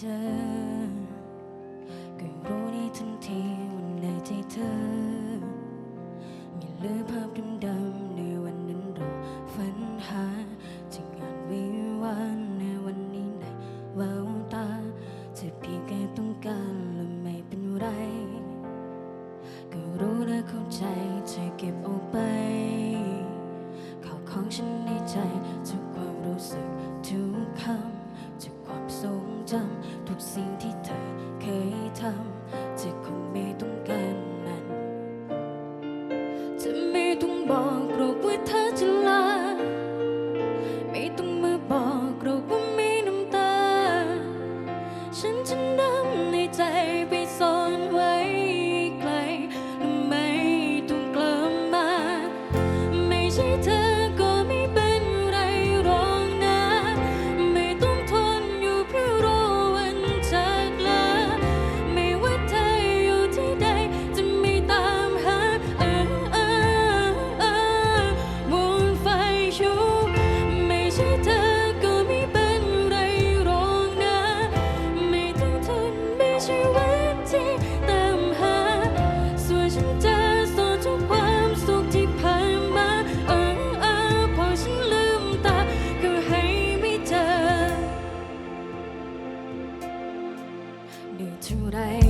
จอ ก็รู้ในทันทีวันใหนที่เธอ บอกกรอกว่าเธอจะลา ไม่ต้องมาบอกหรอกว่ามีน้ำตา ฉันจะดำในใจไปซ่อนไว้ไกลและไม่ต้องกลับมา ไม่ใช่เธอ through the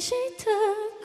এসে থাক